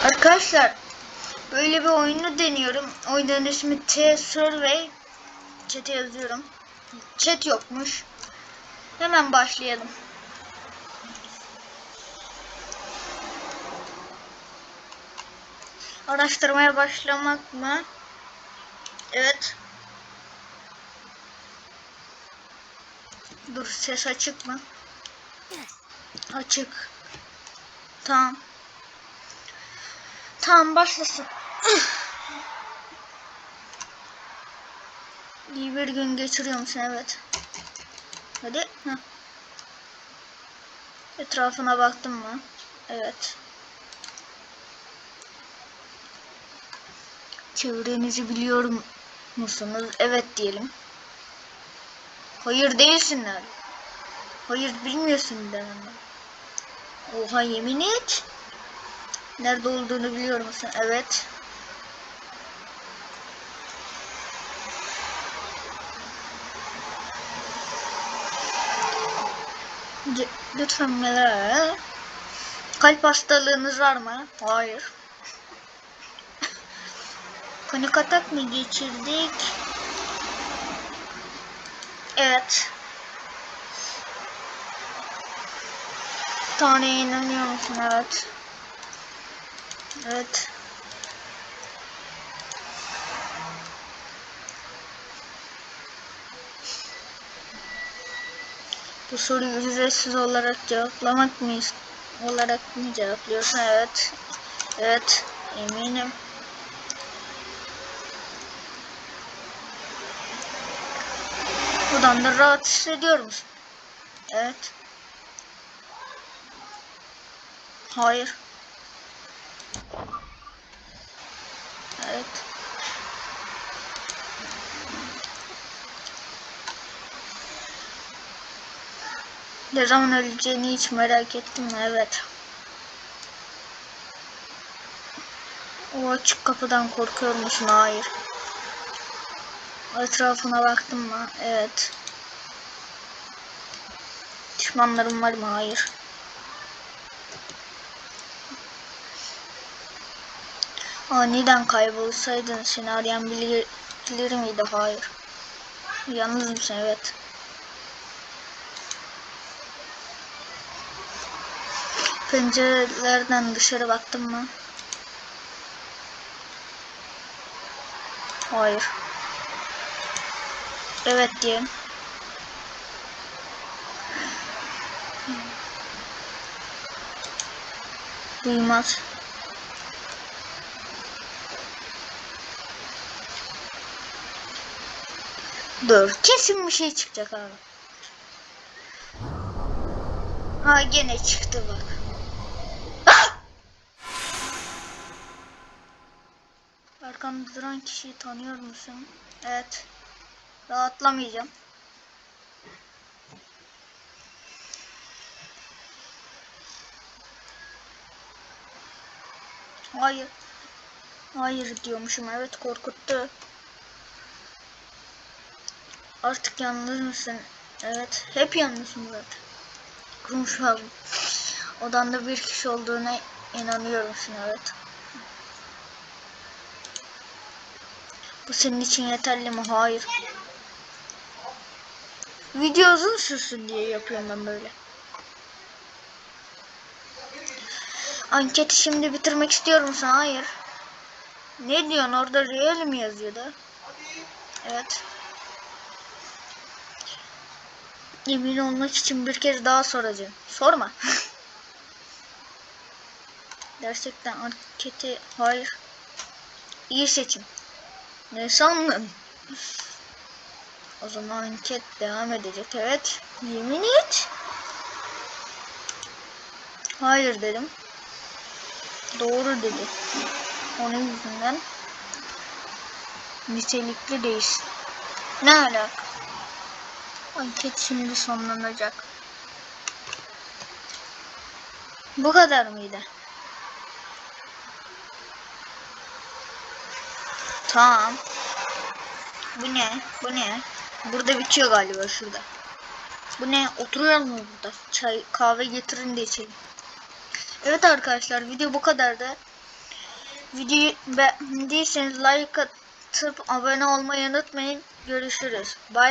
Arkadaşlar böyle bir oyunu deniyorum. Oyunun ismi T Survey. Chat'e yazıyorum. Chat yokmuş. Hemen başlayalım. Araştırmaya başlamak mı? Evet. Dur ses açık mı? Açık. Tamam. Tamam başlasın. İyi bir gün geçiriyor musun? Evet. Hadi. Heh. Etrafına baktın mı? Evet. Çevrenizi biliyor musunuz? Evet diyelim. Hayır değilsinler. Hayır bilmiyorsun demem. Oha yemin et. Nerede olduğunu biliyor musun? Evet. C- Lütfen neler? Kalp hastalığınız var mı? Hayır. Panik atak mı geçirdik? Evet. Tanrı'ya inanıyor musun? Evet. Evet. Bu soruyu ücretsiz olarak cevaplamak mı olarak mı cevaplıyorsun? Evet. Evet. Eminim. Buradan da rahat hissediyor musun? Evet. Hayır. Evet. Ne zaman öleceğini hiç merak ettim? Evet. O açık kapıdan korkuyor musun? Hayır. Etrafına baktın mı? Evet. Düşmanlarım var mı? Hayır. Aniden kaybolsaydın seni arayan bilir, bilir miydi? Hayır. Yalnız mısın? Evet. Pencerelerden dışarı baktın mı? Hayır. Evet diyeyim. Duymaz. Dur. Kesin bir şey çıkacak abi. Ha gene çıktı bak. Ah! Arkamda duran kişiyi tanıyor musun? Evet. Rahatlamayacağım. Hayır. Hayır diyormuşum. Evet korkuttu. Artık yalnız mısın? Evet. Hep yalnızım zaten. Konuşalım. Odanda bir kişi olduğuna inanıyor musun? Evet. Bu senin için yeterli mi? Hayır. Video uzun sürsün diye yapıyorum ben böyle. Anketi şimdi bitirmek istiyor musun? Hayır. Ne diyorsun? Orada real mi yazıyordu? Evet. Emin olmak için bir kez daha soracağım. Sorma. Gerçekten anketi hayır. İyi seçim. Ne sandın? O zaman anket devam edecek. Evet. Yemin et. Hayır dedim. Doğru dedi. Onun yüzünden nitelikli değilsin. Ne alaka? Anket şimdi sonlanacak. Bu kadar mıydı? Tamam. Bu ne? Bu ne? Burada bitiyor galiba şurada. Bu ne? Oturuyor mu burada? Çay, kahve getirin de içelim. Evet arkadaşlar video bu kadardı. Videoyu beğendiyseniz like atıp abone olmayı unutmayın. Görüşürüz. Bye.